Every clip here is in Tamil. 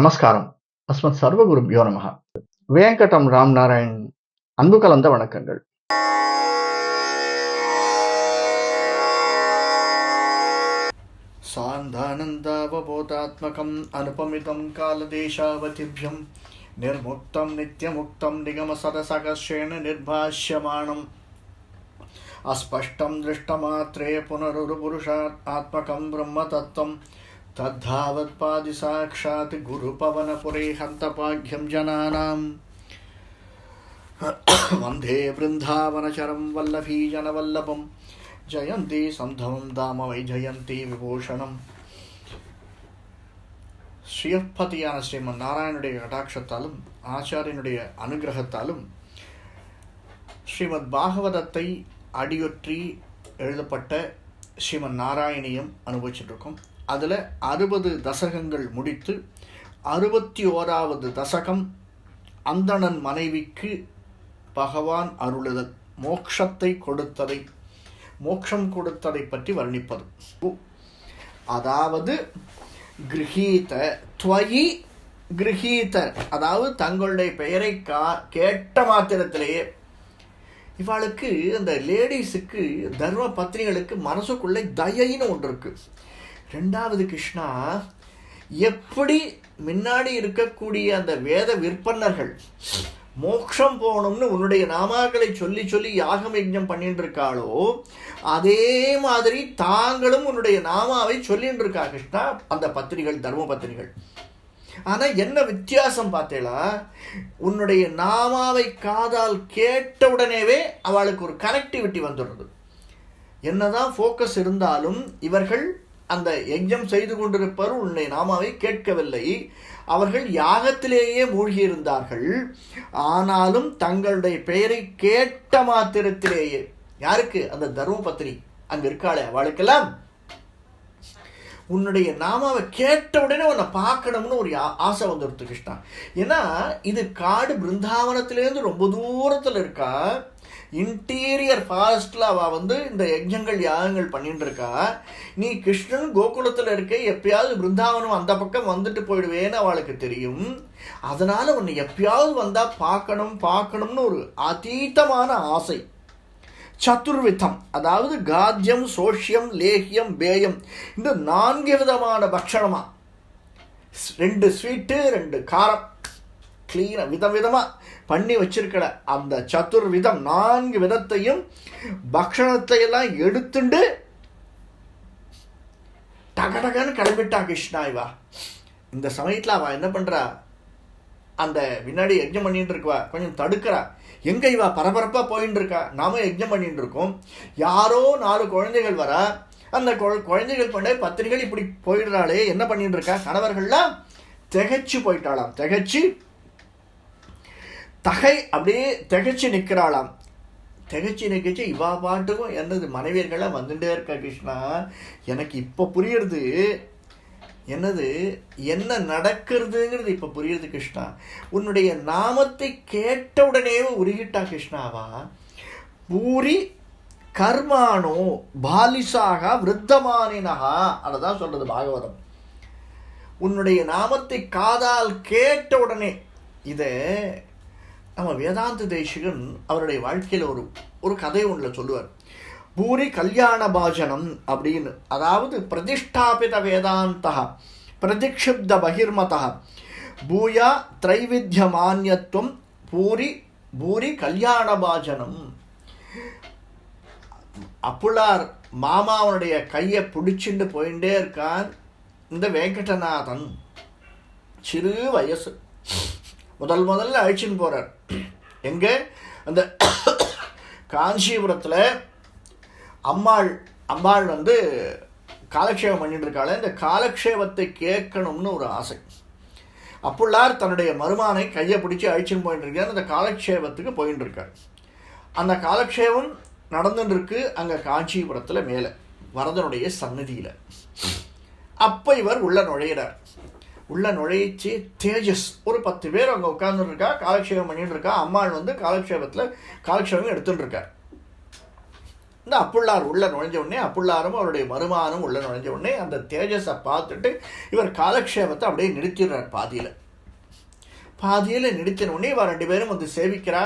நமஸ்காரம் அஸ்மத் சர்வகுரும் யோ நமகா வேங்கடம் ராம் நாராயண் அன்பு கலந்த வணக்கங்கள் சாந்தானந்தாவபோதாத்மகம் அனுபமிதம் காலதேசாவதிபியம் நிர்முக்தம் நித்தியமுக்தம் நிகமசதசகர்ஷேண நிர்பாஷ்யமானம் அஸ்பஷ்டம் திருஷ்டமாத்திரே புனருருபுருஷாத்மகம் பிரம்ம தத்துவம் तद्धावत्पादिसाक्षात् गुरुपवनपुरे हन्तपाघ्यं जनानाम् वन्दे वृन्दावनचरं वल्लभीजनवल्लभं जयन्ती सन्धमं दाम वै जयन्ती விபூஷணம் ஸ்ரீயப்பதியான ஸ்ரீமன் நாராயணுடைய கடாட்சத்தாலும் ஆச்சாரியனுடைய அனுகிரகத்தாலும் ஸ்ரீமத் பாகவதத்தை அடியொற்றி எழுதப்பட்ட ஸ்ரீமன் நாராயணியம் அனுபவிச்சுட்டு இருக்கோம் அதில் அறுபது தசகங்கள் முடித்து அறுபத்தி ஓராவது தசகம் அந்தணன் மனைவிக்கு பகவான் அருளுதல் மோக்ஷத்தை கொடுத்ததை மோக்ஷம் கொடுத்ததை பற்றி வர்ணிப்பது. அதாவது கிரகீத துவயி கிரகீதர் அதாவது தங்களுடைய பெயரை கா கேட்ட மாத்திரத்திலேயே. இவாளுக்கு அந்த லேடிஸுக்கு தர்ம பத்னிகளுக்கு மனசுக்குள்ளே தயைன்னு ஒன்று இருக்குது ரெண்டாவது கிருஷ்ணா எப்படி முன்னாடி இருக்கக்கூடிய அந்த வேத விற்பனர்கள் மோக்ஷம் போகணும்னு உன்னுடைய நாமாக்களை சொல்லி சொல்லி யாகம் யஜ்ஞம் பண்ணிட்டு இருக்காளோ அதே மாதிரி தாங்களும் உன்னுடைய நாமாவை சொல்லிட்டு இருக்கா கிருஷ்ணா அந்த பத்திரிகள் தர்ம பத்திரிகள். ஆனால் என்ன வித்தியாசம் பார்த்தேளா உன்னுடைய நாமாவை காதால் கேட்ட உடனேவே அவளுக்கு ஒரு கனெக்டிவிட்டி வந்துடுறது. என்னதான் ஃபோக்கஸ் இருந்தாலும் இவர்கள் அந்த யஜ்ஞம் செய்து கொண்டிருப்பவர் உன்னை நாமாவை கேட்கவில்லை. அவர்கள் யாகத்திலேயே மூழ்கியிருந்தார்கள். ஆனாலும் தங்களுடைய பெயரை கேட்ட மாத்திரத்திலேயே. யாருக்கு? அந்த தர்மபத்திரி அங்க இருக்காளே அவளுக்கெல்லாம். உன்னுடைய நாமாவை கேட்ட உடனே உன்னை பார்க்கணும்னு ஒரு ஆசை வந்துடுத்து கிருஷ்ணா. ஏன்னா இது காடு பிருந்தாவனத்திலேருந்து ரொம்ப தூரத்தில் இருக்கா. இன்டீரியர் ஃபாரஸ்டில் அவள் வந்து இந்த யஜ்ஞங்கள் யாகங்கள் பண்ணிட்டு இருக்கா நீ கிருஷ்ணன் கோகுலத்தில் இருக்க எப்பயாவது பிருந்தாவனம் அந்த பக்கம் வந்துட்டு போயிடுவேன்னு அவளுக்கு தெரியும். அதனால் உன்னை எப்பயாவது வந்தால் பார்க்கணும் பார்க்கணும்னு ஒரு அதீதமான ஆசை. சதுர்விதம் அதாவது காத்தியம் சோஷியம் லேகியம் பேயம் இந்த நான்கு விதமான பக்ஷணமா. ரெண்டு ஸ்வீட்டு ரெண்டு காரம். கிளீனாக விதம் விதமாக பண்ணி வச்சிருக்கிற அந்த சதுர் விதம் நான்கு விதத்தையும் பக்ஷணத்தை எல்லாம் எடுத்துண்டு டகடகன்னு கிளம்பிட்டா கிருஷ்ணா இவா. இந்த சமயத்தில் அவள் என்ன பண்ணுறா அந்த வினாடி யஜ்ஞம் பண்ணிட்டு இருக்குவா. கொஞ்சம் தடுக்கிறா. எங்கே இவா? பரபரப்பாக போயின்னு இருக்கா. நாம யஜ்ஞம் பண்ணிட்டு இருக்கோம். யாரோ நாலு குழந்தைகள் வர. அந்த குழந்தைகள் பண்ண பத்திரிகள் இப்படி போயிடுறாளே. என்ன பண்ணிட்டு இருக்கா? கணவர்கள்லாம் திகச்சு போயிட்டாளாம். திகைச்சு தகை அப்படியே திகச்சு நிற்கிறாளாம். திகச்சு நிற்கச்சு இவா பாட்டுக்கும் என்னது மனைவியர்களாக வந்துட்டே இருக்கா கிருஷ்ணா? எனக்கு இப்போ புரியுறது என்னது என்ன நடக்கிறதுங்கிறது இப்போ புரியுது கிருஷ்ணா. உன்னுடைய நாமத்தை கேட்டவுடனே உருகிட்டா கிருஷ்ணாவா? பூரி கர்மானோ பாலிசாக விருத்தமானினகா அதை தான் சொல்றது பாகவதம். உன்னுடைய நாமத்தை காதால் கேட்ட உடனே இதை நம்ம வேதாந்த தேசிகன் அவருடைய வாழ்க்கையில் ஒரு ஒரு கதை ஒன்றில் சொல்லுவார். பூரி கல்யாண பாஜனம் அப்படின்னு அதாவது பிரதிஷ்டாபித வேதாந்தா பிரதிக்ஷிப்த பகிர்மதா. பூயா திரைவித்ய மானியத்துவம் பூரி பூரி கல்யாண பாஜனம். அப்புளார் மாமாவனுடைய கையை பிடிச்சிட்டு போயிட்டே இருக்கான் இந்த வெங்கடநாதன். சிறு வயசு. முதல் முதல்ல அழிச்சின்னு போகிறார் எங்கே? அந்த காஞ்சிபுரத்தில் அம்மாள் அம்மாள் வந்து காலக்ஷேபம் பண்ணிட்டு இருக்காள் இந்த காலக்ஷேபத்தை கேட்கணும்னு ஒரு ஆசை. அப்புள்ளார் தன்னுடைய மருமானை கையை பிடிச்சி அழிச்சுன்னு போயிட்டு இருக்கார் அந்த காலக்ஷேபத்துக்கு போயிட்டு இருக்கார். அந்த காலக்ஷேபம் நடந்துட்டுருக்கு அங்கே காஞ்சிபுரத்தில் மேலே வரதனுடைய சன்னதியில் அப்போ இவர் உள்ள நுழையிறார். உள்ளே நுழைச்சு தேஜஸ் ஒரு பத்து பேர் அங்கே உட்காந்துருக்கா காலக்ஷேபம் பண்ணிட்டு இருக்கா அம்மாள் வந்து காலக்ஷேபத்தில் காலக்ஷேபம் எடுத்துட்டு இருக்கார் இந்த அப்புள்ளார் உள்ளே நுழைஞ்ச உடனே அப்புள்ளாரும் அவருடைய மருமானும் உள்ளே நுழைஞ்ச உடனே அந்த தேஜஸை பார்த்துட்டு இவர் காலக்ஷேபத்தை அப்படியே நிறுத்திடுறார் பாதியில். பாதியில் நிறுத்தின உடனே இவர் ரெண்டு பேரும் வந்து சேவிக்கிறா.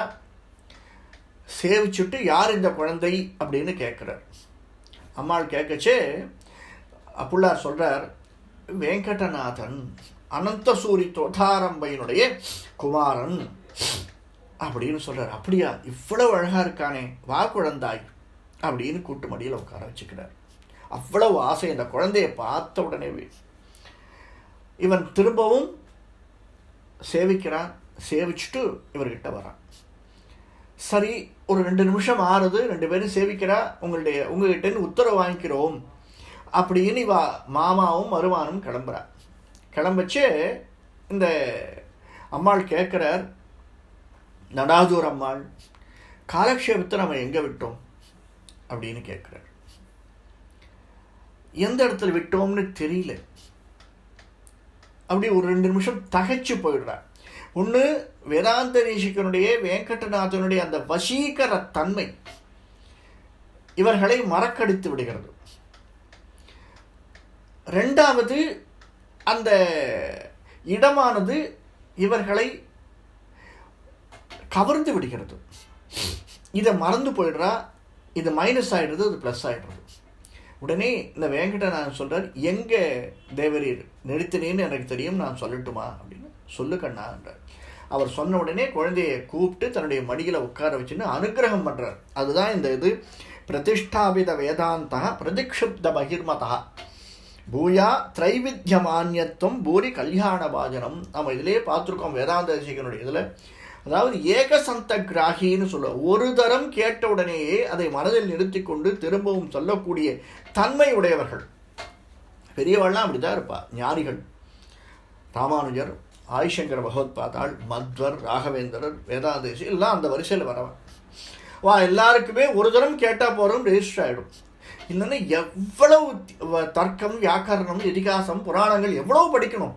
சேவிச்சுட்டு யார் இந்த குழந்தை அப்படின்னு கேட்குறார். அம்மாள் கேட்கச்சே அப்புள்ளார் சொல்கிறார் வெங்கடநாதன் அனந்தசூரி தோதாரம்பையினுடைய குமாரன். அப்படின்னு சொல்கிறார் அப்படியா? இவ்வளவு அழகாக இருக்கானே வா குழந்தாய் அப்படின்னு கூட்டு மடியில் உட்கார வச்சுக்கிறார். அவ்வளவு ஆசை அந்த குழந்தையை பார்த்த உடனே இவன் திரும்பவும் சேவிக்கிறான் சேவிச்சுட்டு இவர்கிட்ட வரான். சரி ஒரு ரெண்டு நிமிஷம் ஆறுது ரெண்டு பேரும் சேவிக்கிறா உங்களுடைய உங்ககிட்டன்னு உத்தரவு வாங்கிக்கிறோம் அப்படின்னு இவா மாமாவும் மருமானும் கிளம்புறா. கிளம்பிச்சு இந்த அம்மாள் கேட்குறார் நடாதூர் அம்மாள் காலக்ஷேபத்தை நம்ம எங்கே விட்டோம்? அப்படின்னு கேட்குறார். எந்த இடத்துல விட்டோம்னு தெரியல. அப்படி ஒரு ரெண்டு நிமிஷம் தகைச்சு போயிடுறார். ஒன்று வேதாந்த நேசிக்கனுடைய வெங்கடநாதனுடைய அந்த வசீகர தன்மை இவர்களை மறக்கடித்து விடுகிறது. ரெண்டாவது அந்த இடமானது இவர்களை கவர்ந்து விடுகிறது. இதை மறந்து போயிடுறா இது மைனஸ் ஆகிடுறது அது ப்ளஸ் ஆகிடுறது உடனே இந்த வெங்கடநாதன் சொல்கிறார் எங்கே தேவரீர் நிறுத்தினேன்னு எனக்கு தெரியும் நான் சொல்லட்டுமா? அப்படின்னு சொல்லு கண்ணான்றார் அவர் சொன்ன உடனே குழந்தையை கூப்பிட்டு தன்னுடைய மடியில் உட்கார வச்சுன்னு அனுகிரகம் பண்ணுறார் அதுதான் இந்த இது பிரதிஷ்டாபித வேதாந்தா பிரதிக்ஷுப்த பகிர்மதா. பூயா திரைவித்யமானியத்துவம் பூரி கல்யாண பாஜனம் நம்ம இதிலே பார்த்துருக்கோம் வேதாந்த ரசிகனுடைய இதில். அதாவது ஏகசந்த கிராகின்னு சொல்ல ஒரு தரம் கேட்ட உடனேயே அதை மனதில் நிறுத்தி கொண்டு திரும்பவும் சொல்லக்கூடிய தன்மை உடையவர்கள் பெரியவாள்லாம் அப்படிதான் இருப்பார் ஞானிகள். ராமானுஜர் ஆதிசங்கர பகவத் பார்த்தாள் மத்வர் ராகவேந்திரர் வேதாந்தேசி எல்லாம் அந்த வரிசையில் வரவன். வா எல்லாருக்குமே ஒரு தரம் கேட்டால் போகிறோம் ரெஜிஸ்டர் ஆகிடும் இல்லைன்னா எவ்வளவு தர்க்கம் வியாக்கரணம் இதிகாசம் புராணங்கள் எவ்வளவு படிக்கணும்?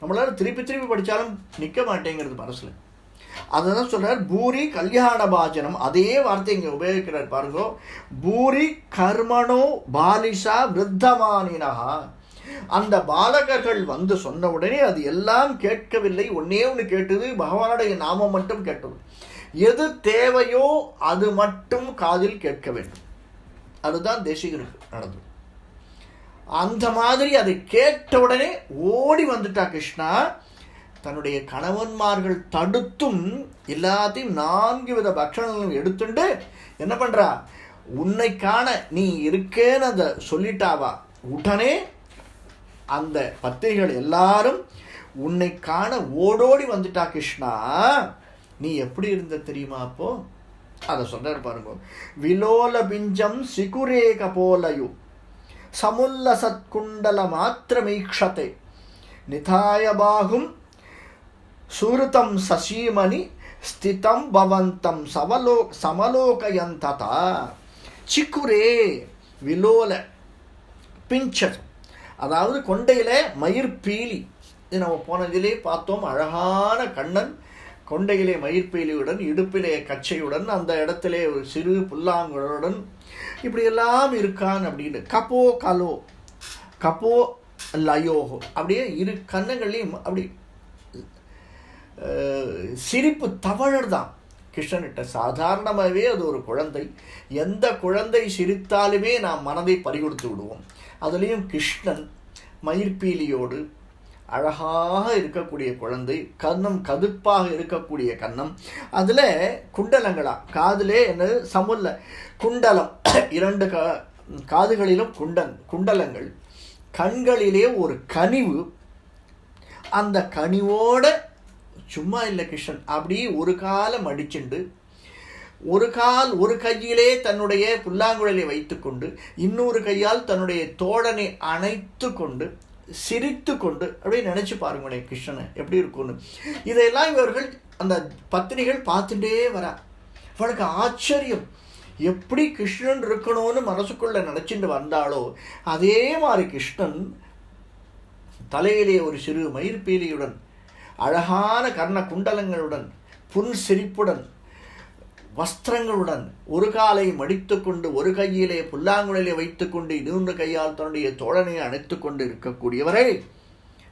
நம்மளால திருப்பி திருப்பி படித்தாலும் நிற்க மாட்டேங்கிறது மனசில். அதை தான் சொல்கிறார் பூரி கல்யாண பாஜனம் அதே வார்த்தை இங்கே உபயோகிக்கிறார் பாருங்க. பூரி கர்மணோ பாலிஷா விருத்தமானினா அந்த பாலகர்கள் வந்து சொன்ன உடனே அது எல்லாம் கேட்கவில்லை. ஒன்னே ஒன்று கேட்டது பகவானுடைய நாமம் மட்டும் கேட்டது. எது தேவையோ அது மட்டும் காதில் கேட்க வேண்டும். அதுதான் தேசிகனுக்கு நடந்தது. அந்த மாதிரி அதை கேட்ட உடனே ஓடி வந்துட்டா கிருஷ்ணா. தன்னுடைய கணவன்மார்கள் தடுத்தும் எல்லாத்தையும் நான்கு வித பக்ஷணங்களும் எடுத்துட்டு என்ன பண்ணுறா உன்னை காண நீ இருக்கேன்னு அதை சொல்லிட்டாவா? உடனே அந்த பத்திரிகள் எல்லாரும் உன்னை காண ஓடோடி வந்துட்டா கிருஷ்ணா. நீ எப்படி இருந்த தெரியுமா அப்போது அதை சொல்கிறார் பாருங்க விலோல பிஞ்சம் சிகுரேக போலயு சமுல்ல சத்குண்டல மாத்திரமீக்ஷத்தை நிதாய பாகும் சூருதம் சசீமணி ஸ்திதம் பவந்தம் சவலோ சமலோகயந்ததா சிக்குரே விலோல பிஞ்சர் அதாவது கொண்டையில் மயிர் பீலி இது நம்ம போனதிலே பார்த்தோம் அழகான கண்ணன் கொண்டையிலே மயிர்பீலியுடன் இடுப்பிலே கச்சையுடன் அந்த இடத்திலே ஒரு சிறு புல்லாங்குழலுடன் இப்படியெல்லாம் இருக்கான் அப்படின்னு. கப்போ கலோ. கப்போ லயோகோ. அப்படியே இரு கன்னங்கள்லையும் அப்படி சிரிப்பு தவழர் தான். கிருஷ்ணனிட்ட சாதாரணமாகவே அது ஒரு குழந்தை. எந்த குழந்தை சிரித்தாலுமே நாம் மனதை பறிகொடுத்து விடுவோம். அதுலேயும் கிருஷ்ணன் மயிர்பீலியோடு அழகாக இருக்கக்கூடிய குழந்தை கன்னம் கதுப்பாக இருக்கக்கூடிய கன்னம் அதில் குண்டலங்களா? காதிலே என்ன சமுல்ல. குண்டலம். இரண்டு க காதுகளிலும் குண்டன் குண்டலங்கள். கண்களிலே ஒரு கனிவு. அந்த கனிவோட சும்மா இல்லை கிருஷ்ணன். அப்படி ஒரு காலம் அடிச்சுண்டு ஒரு கால் ஒரு கையிலே தன்னுடைய புல்லாங்குழலை வைத்துக்கொண்டு இன்னொரு கையால் தன்னுடைய தோழனை அணைத்து கொண்டு சிரித்து கொண்டு அப்படியே நினச்சி பாருங்களேன் கிருஷ்ணனை எப்படி இருக்கும்னு. இதையெல்லாம் இவர்கள் அந்த பத்தினிகள் பார்த்துட்டே வரா. அவளுக்கு ஆச்சரியம். எப்படி கிருஷ்ணன் இருக்கணும்னு மனசுக்குள்ள நினச்சிட்டு வந்தாளோ அதே மாதிரி கிருஷ்ணன் தலையிலே ஒரு சிறு மயிர்பீலியுடன் அழகான கர்ண குண்டலங்களுடன் புன் சிரிப்புடன் வஸ்திரங்களுடன் ஒரு காலை மடித்து கொண்டு ஒரு கையிலே புல்லாங்குழலை வைத்துக்கொண்டு இன்னொன்று கையால் தன்னுடைய தோழனை அணைத்து கொண்டு இருக்கக்கூடியவரை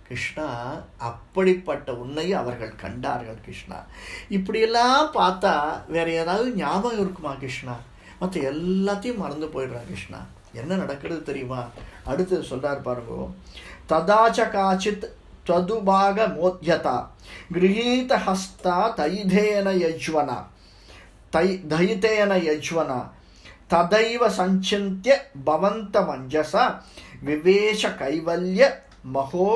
கிருஷ்ணா. அப்படிப்பட்ட உன்னை அவர்கள் கண்டார்கள் கிருஷ்ணா. இப்படியெல்லாம் பார்த்தா வேற ஏதாவது ஞாபகம் இருக்குமா கிருஷ்ணா? மற்ற எல்லாத்தையும் மறந்து போயிடுறான் கிருஷ்ணா. என்ன நடக்கிறது தெரியுமா? அடுத்து சொல்கிறார் பாருங்க. ததாச்ச காச்சித் ததுபாக மோத்யதா கிரகீத ஹஸ்தா தைதேன யஜ்வனா தை தைத்தேன யஜ்வனா. ததைவ சஞ்சிந்திய பவந்த மஞ்சச விவேஷ கைவல்ய மகோ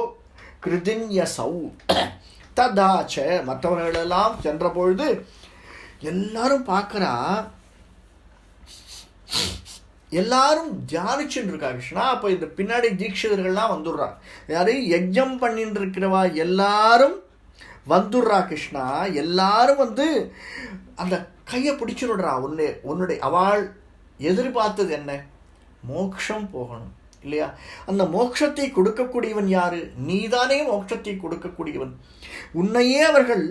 கிருதின்ய சௌ. ததாச்ச மற்றவர்களெல்லாம் சென்ற பொழுது எல்லாரும் பார்க்குறா. எல்லாரும் தியானிச்சுட்டு இருக்கா கிருஷ்ணா. அப்போ இந்த பின்னாடி தீட்சிதர்கள்லாம் வந்துடுறா. யாரு? யஜ்யம் பண்ணிட்டு இருக்கிறவா எல்லாரும் வந்துடுறா கிருஷ்ணா. எல்லாரும் வந்து அந்த கையை பிடிச்சிடுறா உன்னை உன்னுடைய அவள் எதிர்பார்த்தது என்ன? மோக்ஷம் போகணும் இல்லையா? அந்த மோட்சத்தை கொடுக்கக்கூடியவன் யாரு? நீதானே மோட்சத்தை கொடுக்கக்கூடியவன். உன்னையே அவர்கள்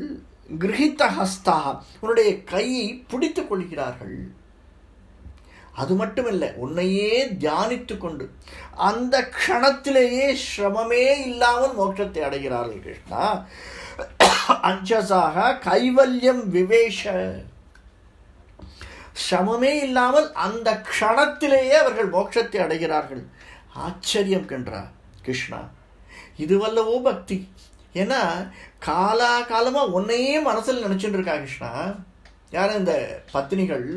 கிரகித்த ஹஸ்தா உன்னுடைய கையை பிடித்துக் கொள்கிறார்கள். அது மட்டுமில்லை உன்னையே தியானித்து கொண்டு அந்த க்ஷணத்திலேயே சிரமமே இல்லாமல் மோட்சத்தை அடைகிறார்கள் கிருஷ்ணா. அஞ்சசாக கைவல்யம் விவேஷ. சமமே இல்லாமல் அந்த க்ஷணத்திலேயே அவர்கள் மோட்சத்தை அடைகிறார்கள். ஆச்சரியம் கன்றார் கிருஷ்ணா. இதுவல்லவோ பக்தி. ஏன்னா காலா காலமாக உன்னையே மனசில் நினச்சிட்டு இருக்கா கிருஷ்ணா? யார் இந்த பத்தினிகள்?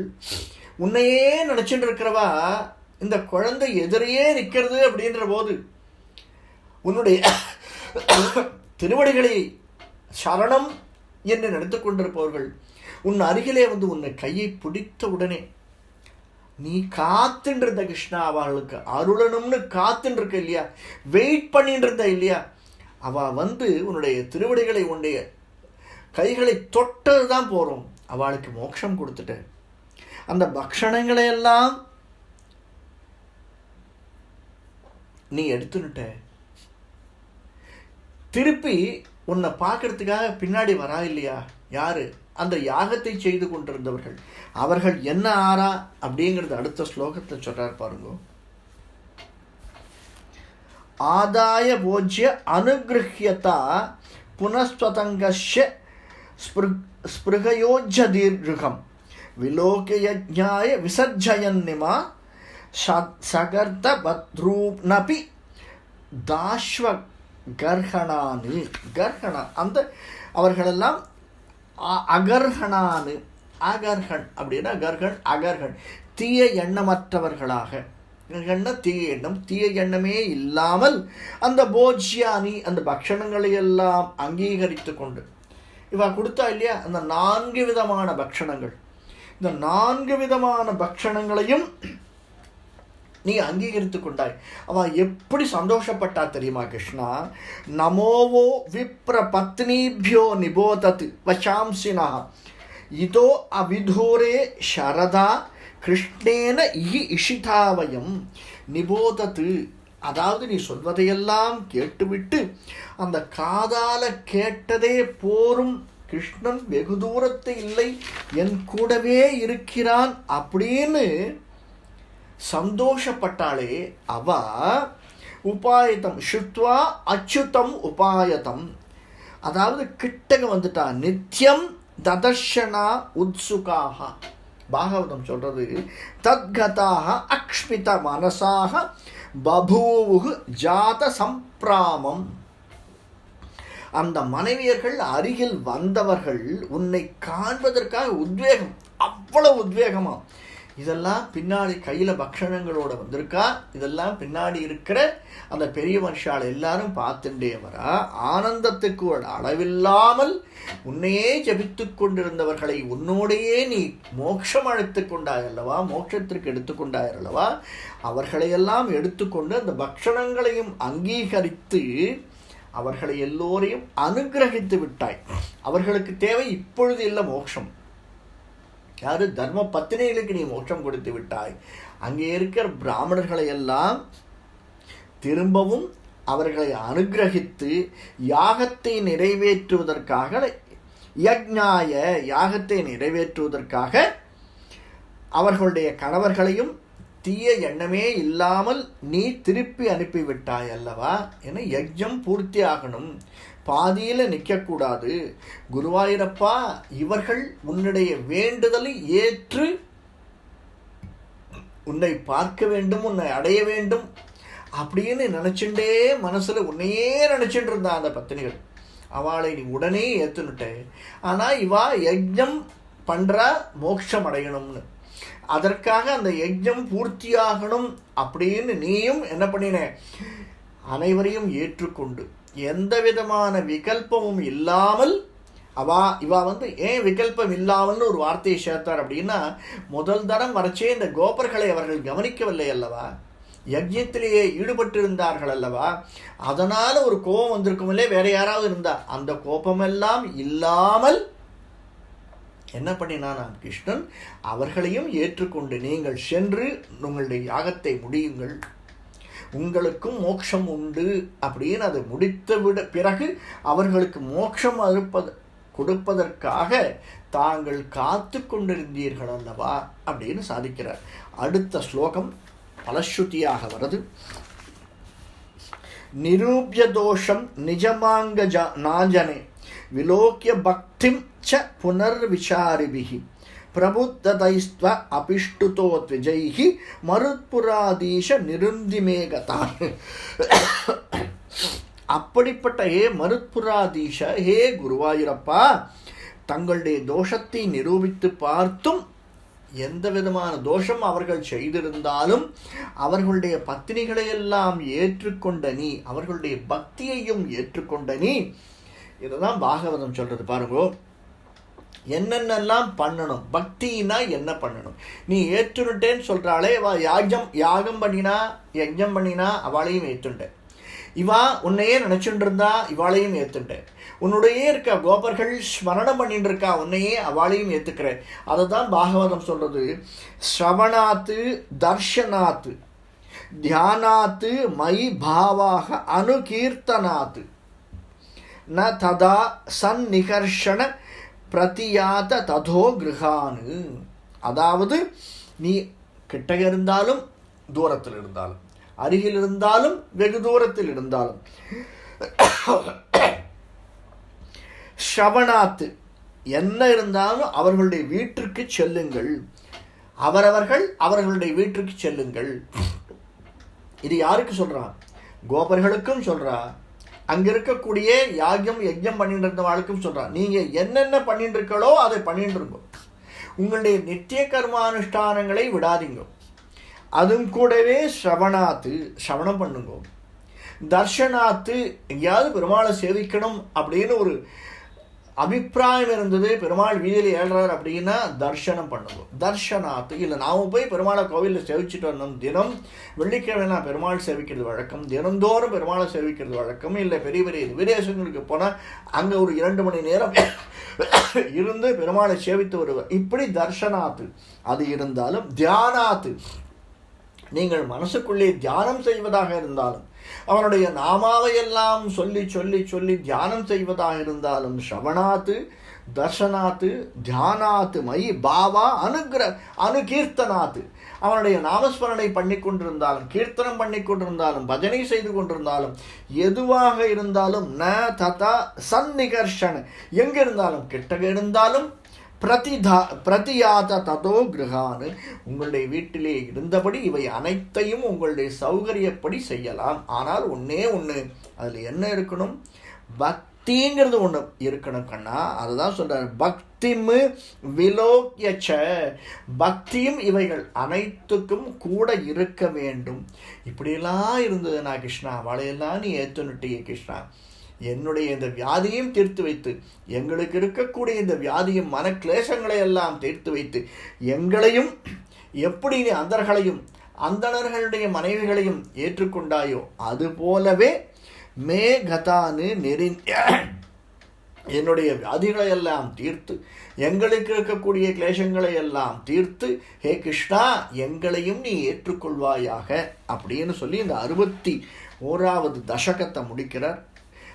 உன்னையே நினச்சிட்டு இருக்கிறவா இந்த குழந்தை எதிரையே நிற்கிறது அப்படின்ற போது உன்னுடைய திருவடிகளை சரணம் என்று நினைத்து கொண்டிருப்பவர்கள். உன் அருகிலே வந்து உன்னை கையை பிடித்த உடனே நீ காத்துட்டு இருந்த கிருஷ்ணா அவளுக்கு அருளணும்னு காத்துன்ருக்க இருக்க இல்லையா? வெயிட் பண்ணிட்டு இருந்த இல்லையா? அவ வந்து உன்னுடைய திருவடிகளை உன்னுடைய கைகளை தொட்டது தான் போகிறோம் அவளுக்கு மோட்சம் கொடுத்துட்டு அந்த பக்ஷணங்களை எல்லாம் நீ எடுத்துன்னுட்ட திருப்பி உன்னை பார்க்கறதுக்காக பின்னாடி வரா இல்லையா? யாரு? அந்த யாகத்தை செய்து கொண்டிருந்தவர்கள். அவர்கள் என்ன ஆறா அப்படிங்கிறது அடுத்த ஸ்லோகத்தில் சொல்றார் பாருங்க. ஆதாய போஜ்ய அனுகிரகியதா புனஸ்வதங்கஸ்ய ஸ்பிருகயோஜ தீர்கம் விலோகயஜாய விசர்ஜயன்னிமா சகர்த்த பத்ரூப்னபி தாஷ்வ கர்ஹணானு. கர்ஹணா அந்த அவர்களெல்லாம் அகர்ஹனானு அகர்ஹன் அப்படின்னா கர்ஹன் அகர்ஹன். தீய எண்ணமற்றவர்களாக. எண்ண தீய எண்ணம் தீய எண்ணமே இல்லாமல் அந்த போஜ்யானி அந்த பக்ஷணங்களை எல்லாம் அங்கீகரித்து கொண்டு. இவா கொடுத்தா இல்லையா? அந்த நான்கு விதமான பக்ஷணங்கள். இந்த நான்கு விதமான பக்ஷணங்களையும் நீ அங்கீகரித்து கொண்டாய் அவள் எப்படி சந்தோஷப்பட்டா தெரியுமா கிருஷ்ணா? நமோவோ விப்ர பத்னிபியோ நிபோதத் வசாம்சினா இதோ அவிதூரே சரதா கிருஷ்ணேன இஹி இஷிதாவயம் நிபோதத்து. அதாவது நீ சொல்வதையெல்லாம் கேட்டுவிட்டு அந்த காதால கேட்டதே போரும். கிருஷ்ணன் வெகு தூரத்து இல்லை என் கூடவே இருக்கிறான் அப்படின்னு சந்தோஷப்பட்டாளே அவ உபாயத்தம் சுத்வா அச்சுதம் உபாயத்தம். அதாவது கிட்டக வந்துட்டா நித்தியம் ததர்ஷனா உத்சுகாக பாகவதம் சொல்றது தத்கதாக அக்ஷ்மித மனசாக பபூவுகு ஜாத சம்பிராமம். அந்த மனைவியர்கள் அருகில் வந்தவர்கள் உன்னை காண்பதற்காக உத்வேகம். அவ்வளவு உத்வேகமா. இதெல்லாம் பின்னாடி கையில் பக்ஷணங்களோட வந்திருக்கா? இதெல்லாம் பின்னாடி இருக்கிற அந்த பெரிய மனுஷால் எல்லாரும் பார்த்துட்டே வர. ஆனந்தத்துக்கு ஒரு அளவில்லாமல் உன்னையே ஜபித்து கொண்டிருந்தவர்களை உன்னோடையே நீ மோட்சம் அழைத்து கொண்டாய் அல்லவா? மோட்சத்திற்கு எடுத்துக்கொண்டாய் அல்லவா? அவர்களையெல்லாம் எடுத்துக்கொண்டு அந்த பக்ஷணங்களையும் அங்கீகரித்து அவர்களை எல்லோரையும் அனுகிரகித்து விட்டாய். அவர்களுக்கு தேவை இப்பொழுது இல்லை மோட்சம் யாரு? தர்ம பத்தினிகளுக்கு நீ மோட்சம் கொடுத்து விட்டாய். அங்கே இருக்கிற பிராமணர்களை எல்லாம் திரும்பவும் அவர்களை அனுகிரகித்து யாகத்தை நிறைவேற்றுவதற்காக யக்ஞாய யாகத்தை நிறைவேற்றுவதற்காக அவர்களுடைய கணவர்களையும் தீய எண்ணமே இல்லாமல் நீ திருப்பி அனுப்பிவிட்டாய் அல்லவா? என யஜ்ஞம் பூர்த்தி ஆகணும் பாதியில் நிற்கக்கூடாது குருவாயூரப்பா இவர்கள் உன்னுடைய வேண்டுதலை ஏற்று உன்னை பார்க்க வேண்டும் உன்னை அடைய வேண்டும் அப்படின்னு நினச்சிண்டே மனசில் உன்னையே நினச்சிட்டு இருந்தான் அந்த பத்தினிகள். அவளை நீ உடனே ஏற்றுனுட்ட ஆனால் இவா யஜ்ஞம் பண்ணுறா மோட்சம் அடையணும்னு. அதற்காக அந்த யஜ்ஞம் பூர்த்தியாகணும் அப்படின்னு நீயும் என்ன பண்ணின? அனைவரையும் ஏற்றுக்கொண்டு. எந்த விதமான விகல்பமும் இல்லாமல் அவா இவா வந்து ஏன் விகல்பம் இல்லாமல்னு ஒரு வார்த்தையை சேர்த்தார் அப்படின்னா முதல் தரம் வரைச்சே இந்த கோபர்களை அவர்கள் கவனிக்கவில்லை அல்லவா? யஜ்யத்திலேயே ஈடுபட்டிருந்தார்கள் அல்லவா? அதனால் ஒரு கோபம் வந்திருக்குமில்லே வேற யாராவது இருந்தா. அந்த கோபமெல்லாம் இல்லாமல் என்ன பண்ணினான் கிருஷ்ணன்? அவர்களையும் ஏற்றுக்கொண்டு நீங்கள் சென்று உங்களுடைய யாகத்தை முடியுங்கள். உங்களுக்கும் மோட்சம் உண்டு அப்படின்னு அது முடித்து விட பிறகு அவர்களுக்கு மோட்சம் அறுப்பது கொடுப்பதற்காக தாங்கள் காத்து கொண்டிருந்தீர்கள் அல்லவா அப்படின்னு சாதிக்கிறார். அடுத்த ஸ்லோகம் பலஸ்ருதியாக வருது. நிரூபிய தோஷம் நிஜமாங்க நாஜனே. விலோக்கிய பக்திம் ச புனர்விசாரிபிகி பிரபுத்ததைஸ்வ அபிஷ்டுதோ த்விஜைகி மருத்புராதீஷ நிருந்திமேகதான் அப்படிப்பட்ட ஹே மருத்புராதீஷ ஹே குருவாயூரப்பா தங்களுடைய தோஷத்தை நிரூபித்து பார்த்தும் எந்த விதமான தோஷம் அவர்கள் செய்திருந்தாலும் அவர்களுடைய பத்தினிகளையெல்லாம் ஏற்றுக்கொண்ட நீ அவர்களுடைய பக்தியையும் ஏற்றுக்கொண்ட நீ இதுதான் பாகவதம் சொல்றது பாருங்கோ. என்னென்னலாம் பண்ணணும்? பக்தினா என்ன பண்ணணும்? நீ ஏற்றுனுட்டேன்னு சொல்கிறாளே வா யாஜம் யாகம் பண்ணினா யஜ்ஞம் பண்ணினா அவளையும் ஏற்றுண்டேன் இவா உன்னையே நினைச்சுட்டு இருந்தா இவாளையும் ஏற்றுட்டேன் உன்னுடைய இருக்க கோபர்கள் ஸ்மரணம் பண்ணிட்டு இருக்கா உன்னையே அவளையும் ஏற்றுக்கிறேன் அதை தான் பாகவதம் சொல்கிறது ஸ்ரவணாத்து தர்ஷனாத்து தியானாத்து மை பாவாக அனுகீர்த்தனாத்து. ந ததா சந்நிகர்ஷண பிரதியாத ததோ கிருஹானு அதாவது நீ கிட்ட இருந்தாலும் தூரத்தில் இருந்தாலும் அருகில் இருந்தாலும் வெகு தூரத்தில் இருந்தாலும் ஷவனாத்து என்ன இருந்தாலும் அவர்களுடைய வீட்டிற்கு செல்லுங்கள். அவரவர்கள் அவர்களுடைய வீட்டிற்கு செல்லுங்கள். இது யாருக்கு சொல்றான் கோபர்களுக்கும் சொல்கிறா அங்கே இருக்கக்கூடிய யாகம் யஜ்யம் பண்ணிட்டு இருந்தவாளுக்கும் சொல்கிறான் நீங்கள் என்னென்ன பண்ணிட்டு இருக்களோ அதை பண்ணிட்டு இருக்கோம் உங்களுடைய நித்திய கர்மானுஷ்டானங்களை விடாதீங்க. அதுவும் கூடவே ஸ்ரவணாத்து ஸ்ரவணம் பண்ணுங்க. தர்ஷனாத்து எங்கேயாவது பெருமாளை சேவிக்கணும் அப்படின்னு ஒரு அபிப்பிராயம் இருந்தது பெருமாள் வீதியில் ஏழுறார் அப்படின்னா தர்ஷனம் பண்ணுவோம். தர்ஷனாத்து இல்லை நாம போய் பெருமாளை கோவிலில் சேவிச்சுட்டு வரணும் தினம் வெள்ளிக்கிழமை நான் பெருமாள் சேவிக்கிறது வழக்கம். தினந்தோறும் பெருமாளை சேவிக்கிறது வழக்கம். இல்லை பெரிய பெரிய விதேசங்களுக்கு போனால் அங்கே ஒரு இரண்டு மணி நேரம் இருந்து பெருமாளை சேவித்து வருவார். இப்படி தர்ஷனாத்து அது இருந்தாலும் தியானாத்து நீங்கள் மனசுக்குள்ளே தியானம் செய்வதாக இருந்தாலும் அவனுடைய நாமாவையெல்லாம் சொல்லி சொல்லி சொல்லி தியானம் செய்வதாக இருந்தாலும் ஸ்ரவணாத்து தர்ஷனாத்து தியானாத்து மயி பாவா அனுகிர அனுகீர்த்தனாத்து. அவனுடைய நாமஸ்மரணை பண்ணி கொண்டிருந்தாலும் கீர்த்தனம் பண்ணி கொண்டிருந்தாலும் பஜனை செய்து கொண்டிருந்தாலும் எதுவாக இருந்தாலும் ந ததா சந்நிகர்ஷன். எங்கே இருந்தாலும் கிட்டக இருந்தாலும் பிரதிதா பிரதியாத ததோ கிரகான்னு உங்களுடைய வீட்டிலே இருந்தபடி இவை அனைத்தையும் உங்களுடைய சௌகரியப்படி செய்யலாம். ஆனால் ஒன்றே ஒன்று அதில் என்ன இருக்கணும்? பக்திங்கிறது ஒன்று இருக்கணும் கண்ணா. அதுதான் சொல்கிறார் பக்திமு விலோக்கியச்ச பக்தியும் இவைகள் அனைத்துக்கும் கூட இருக்க வேண்டும். இப்படியெல்லாம் இருந்ததுனா கிருஷ்ணா வளையெல்லாம் நீ ஏற்றுனுட்டிய கிருஷ்ணா. என்னுடைய இந்த வியாதியும் தீர்த்து வைத்து எங்களுக்கு இருக்கக்கூடிய இந்த வியாதியும் மனக்லேசங்களை எல்லாம் தீர்த்து வைத்து எங்களையும் எப்படி நீ அந்தர்களையும் அந்தணர்களுடைய மனைவிகளையும் ஏற்றுக்கொண்டாயோ அது போலவே மே கதானு நெறி என்னுடைய வியாதிகளை எல்லாம் தீர்த்து எங்களுக்கு இருக்கக்கூடிய கிளேசங்களை எல்லாம் தீர்த்து ஹே கிருஷ்ணா எங்களையும் நீ ஏற்றுக்கொள்வாயாக அப்படின்னு சொல்லி இந்த அறுபத்தி ஓராவது தசகத்தை முடிக்கிறார்.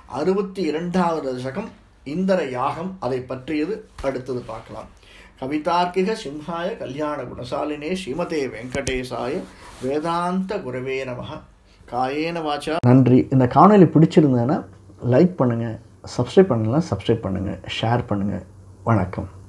அறுபத்தி இரண்டாவது தசகம் இந்திர யாகம் அதை பற்றியது அடுத்தது பார்க்கலாம். கவிதார்க்கிக சிம்ஹாய கல்யாண குணசாலினே ஸ்ரீமதே வெங்கடேசாய வேதாந்த குரவே நமக. காயேன வாச்சா. நன்றி. இந்த காணொலி பிடிச்சிருந்தேன்னா லைக் பண்ணுங்கள் சப்ஸ்கிரைப் பண்ணலாம் சப்ஸ்கிரைப் பண்ணுங்கள் ஷேர் பண்ணுங்கள் வணக்கம்.